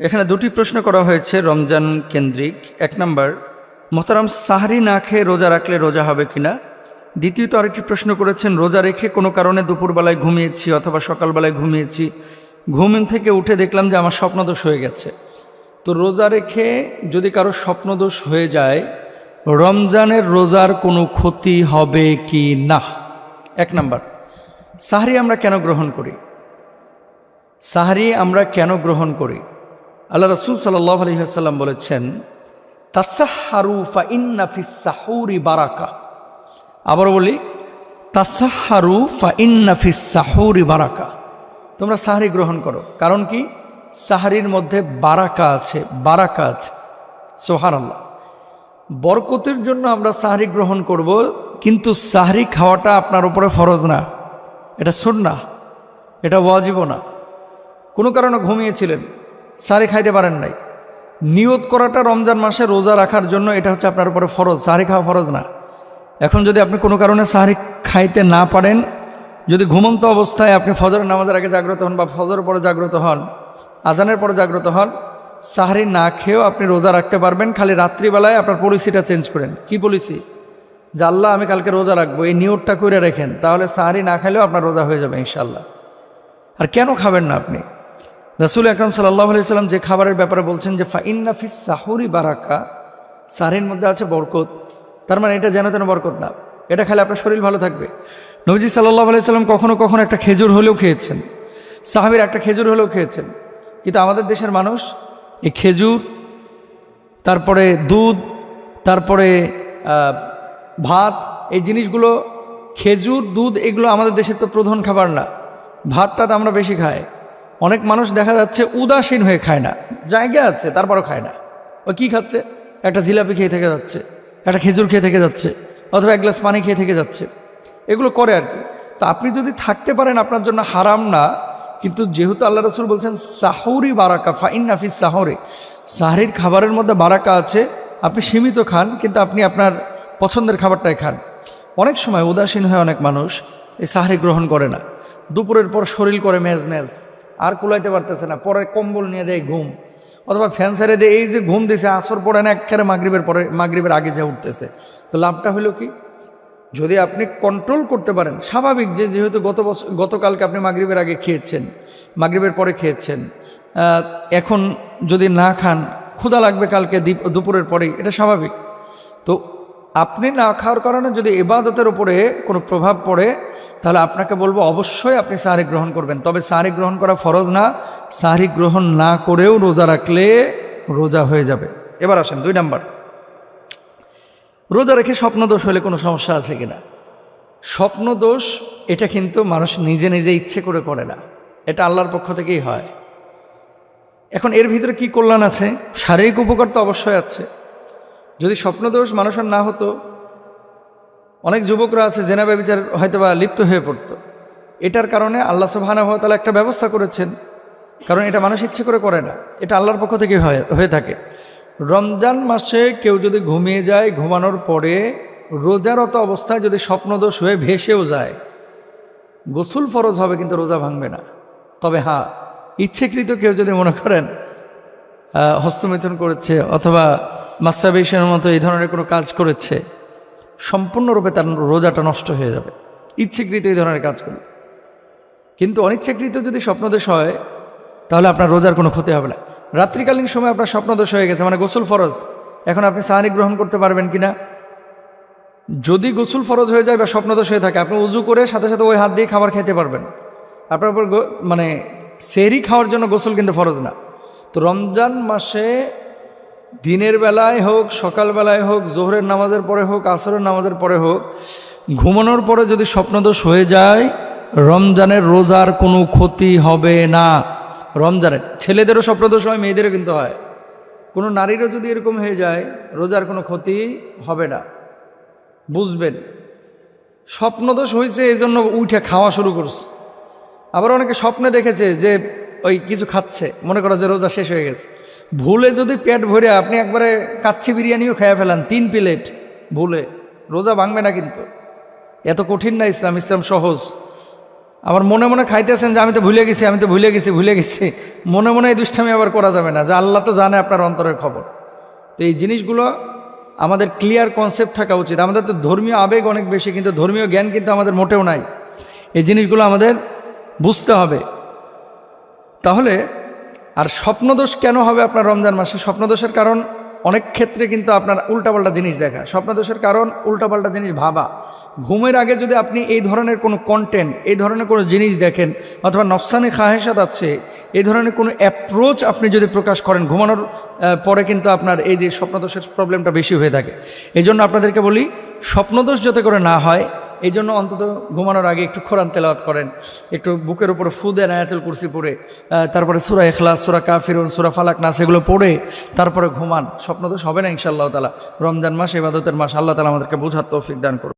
এখানে দুটি প্রশ্ন করা হয়েছে রমজান কেন্দ্রিক। এক নম্বর, মোহতারাম সাহারি না খেয়ে রোজা রাখলে রোজা হবে কিনা? দ্বিতীয়ত আরেকটি প্রশ্ন করেছেন, রোজা রেখে কোনো কারণে দুপুরবেলায় ঘুমিয়েছি অথবা সকালবেলায় ঘুমিয়েছি, ঘুম থেকে উঠে দেখলাম যে আমার স্বপ্নদোষ হয়ে গেছে। তো রোজা রেখে যদি কারও স্বপ্নদোষ হয়ে যায়, রমজানের রোজার কোনো ক্ষতি হবে কি না? এক নাম্বার, সাহারি আমরা কেন গ্রহণ করি? সাহারি আমরা কেন গ্রহণ করি? আল্লাহ রসুল সাল্লাহ আলহিহাসাল্লাম বলেছেন তাসাহারু ফা সাহুরি বারাকা। আবার বলি তাসাহারু ফা সাহুরি বারাকা। তোমরা সাহারি গ্রহণ করো। কারণ কি? সাহারির মধ্যে বারাকা আছে বারাকা আছে। সোহান আল্লাহ বরকতের জন্য আমরা সাহারি গ্রহণ করব, কিন্তু সাহারি খাওয়াটা আপনার উপরে ফরজ না। এটা না এটা ওয়াজিব না। কোনো কারণে ঘুমিয়েছিলেন। সাহারি খাইতে পারেন নাই। নিয়ত করাটা রমজান মাসে রোজা রাখার জন্য এটা হচ্ছে আপনার উপরে ফরজ সাহারি খাওয়া ফরজ না। এখন যদি আপনি কোনো কারণে সাহারি খাইতে না পারেন, যদি ঘুমন্ত অবস্থায় আপনি ফজরের নামাজের আগে জাগ্রত হন বা ফজরের পরে জাগ্রত হন, আজানের পরে জাগ্রত হন সাহারি না খেয়েও আপনি রোজা রাখতে পারবেন, খালি রাত্রিবেলায় আপনার পলিসিটা চেঞ্জ করেন। কি পলিসি? যে আল্লাহ, আমি কালকে রোজা রাখব, এই নিয়তটা করে রেখেন, তাহলে সাহারি না খেলেও আপনার রোজা হয়ে যাবে ইনশাল্লাহ আর কেন খাবেন না আপনি? রসুল আকরম সাল্লাহ সাল্লাম যে খাবারের ব্যাপারে বলছেন যে ফাইন্নাফিস সাহরি বারাকা সাহারির মধ্যে আছে বরকত। তার মানে এটা যেন তেন বরকত না। এটা খেলে আপনার শরীর ভালো থাকবে। নবজি সাল্লাহ আলাইসাল্লাম কখনো কখনো একটা খেজুর হলেও খেয়েছেন। সাহাবির একটা খেজুর হলেও খেয়েছেন। কিন্তু আমাদের দেশের মানুষ, এই খেজুর, তারপরে দুধ, তারপরে ভাত, এই জিনিসগুলো, খেজুর, দুধ, এগুলো আমাদের দেশের তো প্রধান খাবার না। ভাতটা তো আমরা বেশি খাই। অনেক মানুষ দেখা যাচ্ছে উদাসীন হয়ে খায় না। জায়গা আছে, তারপরও খায় না। ও কি খাচ্ছে? একটা জিলাপি খেয়ে থেকে যাচ্ছে, একটা খেজুর খেয়ে থেকে যাচ্ছে, অথবা এক গ্লাস পানি খেয়ে থেকে যাচ্ছে। এগুলো করে আর কি। তো আপনি যদি থাকতে পারেন আপনার জন্য হারাম না, কিন্তু যেহেতু আল্লাহ রসুল বলছেন, সাহরি বারাকা ফাইন নাফিস সাহরে। সাহরির খাবারের মধ্যে বারাকা আছে, আপনি সীমিত খান, কিন্তু আপনি আপনার পছন্দের খাবারটাই খান। অনেক সময় উদাসীন হয়ে অনেক মানুষ এই সাহরি গ্রহণ করে না। দুপুরের পর শরীর করে মেজ মেজ আর কুলাইতে পারতেছে না। পরে কম্বল নিয়ে দেয় ঘুম। অথবা ফ্যান ছেড়ে দিয়ে এই যে ঘুম দিছে, আসর পড়ে না একেবারে মাগরীবের পরে, মাগরীবের আগে যে উঠতেছে। তো লাভটা হলো কি? যদি আপনি কন্ট্রোল করতে পারেন, স্বাভাবিক যে যেহেতু গত বছর গতকালকে আপনি মাগরীবের আগে খেয়েছেন, মাগরীবের পরে খেয়েছেন এখন যদি না খান, ক্ষুধা লাগবে কালকে, দীপ, দুপুরের পরেই, এটা স্বাভাবিক। তো আপনি না খাওয়ার কারণে যদি এবাদতের উপরে কোনো প্রভাব পড়ে, তাহলে আপনাকে বলব অবশ্যই আপনি সাহারি গ্রহণ করবেন। তবে সাহারি গ্রহণ করা ফরজ না। সাহারি গ্রহণ না করেও রোজা রাখলে রোজা হয়ে যাবে। এবার আসেন দুই নাম্বার। রোজা রেখে স্বপ্নদোষ হলে কোনো সমস্যা আছে কিনা? স্বপ্নদোষ, এটা কিন্তু মানুষ নিজে নিজে ইচ্ছে করে করে না। এটা আল্লাহর পক্ষ থেকেই হয়। এখন এর ভিতরে কি কল্যাণ আছে? শারীরিক উপকার তো অবশ্যই আছে। যদি স্বপ্নদোষ মানুষের না হতো, অনেক যুবকরা আছে জেনাবে বিচার হয়তো বা লিপ্ত হয়ে পড়তো। এটার কারণে আল্লাহ সুবাহানাহতালা একটা ব্যবস্থা করেছেন, কারণ এটা মানুষ ইচ্ছে করে করে না। এটা আল্লাহর পক্ষ থেকে হয় থাকে। রমজান মাসে কেউ যদি ঘুমিয়ে যায়, ঘুমানোর পরে রোজারত অবস্থায় যদি স্বপ্নদোষ হয়ে ভেসেও যায়, গোসুল ফরজ হবে কিন্তু রোজা ভাঙবে না। তবে হ্যাঁ ইচ্ছেকৃত কেউ যদি মনে করেন হস্তমিথুন করেছে অথবা মাস্টারবেশনের মতো এই ধরনের কোনো কাজ করেছে, সম্পূর্ণরূপে তার রোজাটা নষ্ট হয়ে যাবে। ইচ্ছেকৃত এই ধরনের কাজ করবে কিন্তু অনিচ্ছাকৃত যদি স্বপ্নদোষ হয়, তাহলে আপনার রোজার কোনো ক্ষতি হবে না। রাত্রিকালীন সময় আপনার স্বপ্নদোষ হয়ে গেছে মানে গোসল ফরজ। এখন আপনি সাহারি গ্রহণ করতে পারবেন কিনা যদি গোসল ফরজ হয়ে যায় বা স্বপ্নদোষ হয়ে থাকে, আপনি উজু করে সাথে সাথে ওই হাত দিয়ে খাবার খেতে পারবেন। আপনার উপর মানে সেরি খাওয়ার জন্য গোসল কিন্তু ফরজ না। তো রমজান মাসে দিনের বেলায় হোক সকালবেলায় হোক, জোহরের নামাজের পরে হোক, আসরের নামাজের পরে হোক, ঘুমানোর পরে যদি স্বপ্নদোষ হয়ে যায়, রমজানের রোজার কোনো ক্ষতি হবে না। রমজানের, ছেলেদেরও স্বপ্নদোষ হয়, মেয়েদেরও কিন্তু হয়। কোনো নারীরও যদি এরকম হয়ে যায়, রোজার কোনো ক্ষতি হবে না। বুঝবেন, স্বপ্নদোষ হয়েছে এই জন্য উঠে খাওয়া শুরু করছে। আবার অনেকে স্বপ্নে দেখেছে যে ওই কিছু খাচ্ছে, মনে করো যে রোজা শেষ হয়ে গেছে। ভুলে যদি পেট ভরে আপনি একবারে কাচ্চি বিরিয়ানিও খেয়ে ফেলান, তিন প্লেট, ভুলে। রোজা ভাঙবে না কিন্তু। এত কঠিন না ইসলাম ইসলাম সহজ। আবার মনে মনে খাইতেছেন যে আমি তো ভুলে গেছি, আমি তো ভুলে গেছি ভুলে গেছি। মনে মনে এই দুষ্টামি আবার করা যাবে না, যে আল্লাহ তো জানে আপনার অন্তরের খবর। তো এই জিনিসগুলো আমাদের ক্লিয়ার কনসেপ্ট থাকা উচিত। আমাদের তো ধর্মীয় আবেগ অনেক বেশি, কিন্তু ধর্মীয় জ্ঞান কিন্তু আমাদের মোটেও নাই। এই জিনিসগুলো আমাদের বুঝতে হবে। তাহলে আর স্বপ্নদোষ কেন হবে আপনার রমজান মাসে? স্বপ্নদোষের কারণ অনেক ক্ষেত্রে কিন্তু আপনার উল্টাপাল্টা জিনিস দেখা। স্বপ্নদোষের কারণ উল্টাপাল্টা জিনিস ভাবা। ঘুমের আগে যদি আপনি এই ধরনের কোনো কন্টেন্ট এই ধরনের কোনো জিনিস দেখেন, অথবা নফসানি খাহেসাত আছে, এই ধরনের কোনো অ্যাপ্রোচ আপনি যদি প্রকাশ করেন, ঘুমানোর পরে কিন্তু আপনার এই যে স্বপ্নদোষের প্রবলেমটা বেশি হয়ে থাকে। এই জন্য আপনাদেরকে বলি, স্বপ্নদোষ যাতে করে না হয় এই জন্য অন্তত ঘুমানোর আগে একটু খোরান তেলাওয়াত করেন, একটু বুকের উপরে ফু দেন আয়াতুল কুরসি পড়ে তারপরে সুরা এখলাস সুরা কাফিরুন, সুরা ফালাক নাস এগুলো পড়ে, তারপরে ঘুমান। স্বপ্ন তো হবে না ইনশাআল্লাহ তালা রমজান মাস এবাদতের মাস, আল্লাহ তালা আমাদেরকে বোঝার তৌফিক দান করুন।